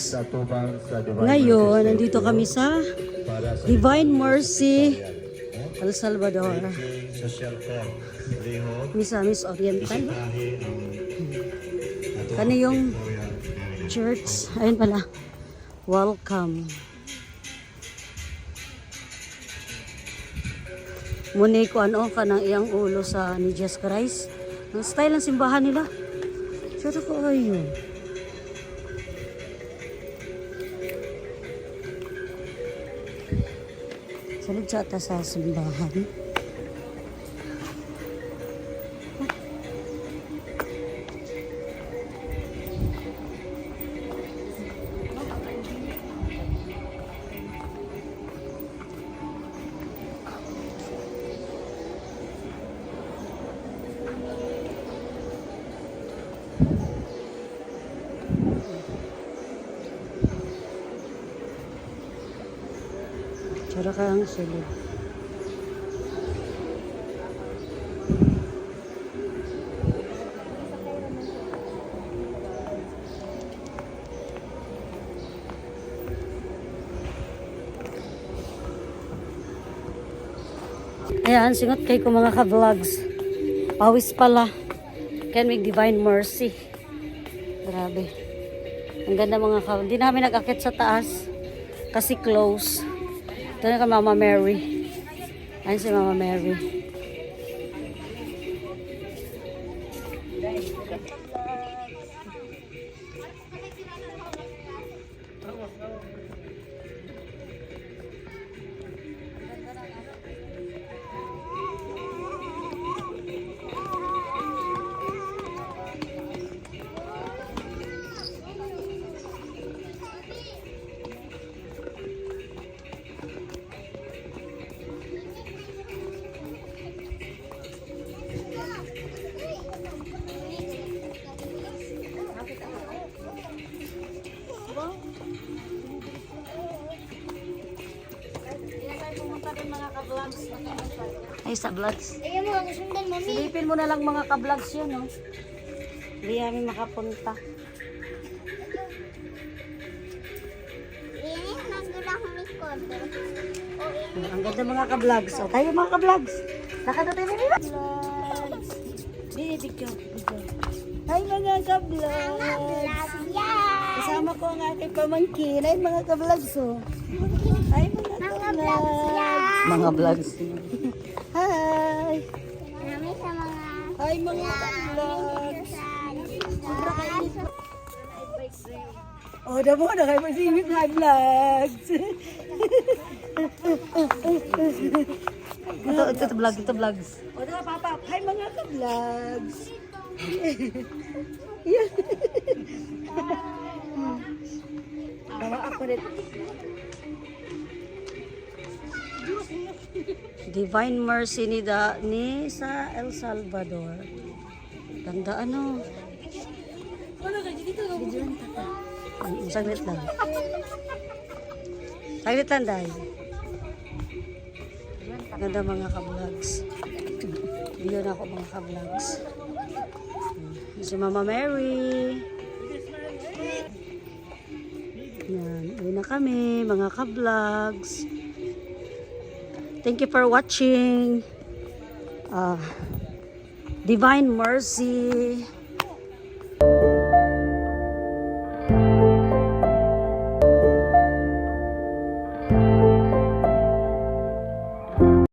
patutubang sa Divine Ngayon, nandito kami sa Divine Mercy El Salvador. sa shelter. Lihok, Misamis Oriental. bisitahin ang Kani yung church. Ayun pala. Welcome. Muni ko ano ka ng iyang ulo sa ni Jesus Christ. Ang style ng simbahan nila. Sure ko ayun. Salud sa ata sa. Tsara ka ang sulod. Ayan, singot kay ko mga ka-vlogs. Pawis pala. Can make divine mercy. Grabe. Ang ganda mga ka... Hindi namin nag-akit sa taas. Kasi close. Ito na ka Mama Mary. Ayun si Mama Mary. Ay, sa vlogs. Ayaw mo, sundan mo, Mi. Silipin mo na lang mga ka-vlogs yun, no? Hindi kami makapunta. Record. Ang ganda mga ka-vlogs. O, tayo mga ka-vlogs. Nakata tayo nila. Di, video, video. Hi mga ka-vlogs. Vlog yan. Kasama ko ang aking pamangkin. Ay mga ka-vlogs, oh. Ay mga Mga ka-vlogs. vlogs. Mga vlogs. Hi. Marami sa mga Hi mga ka-vlogs. Oh, damo na kayo magsingit na vlogs. ito, ito, ito vlog, ito vlogs. O, na papa, hi mga ka-vlogs. Yan. Tawa ako rin. Divine Mercy ni, da, ni sa El Salvador. Ganda ano. Saglit lang. Saglit lang dahil. Ganda mga ka-vlogs. Video na ako mga ka-vlogs. Mm, Si Mama Mary. Yan. Uwi na kami mga ka-vlogs. Thank you for watching. Uh, Divine Mercy.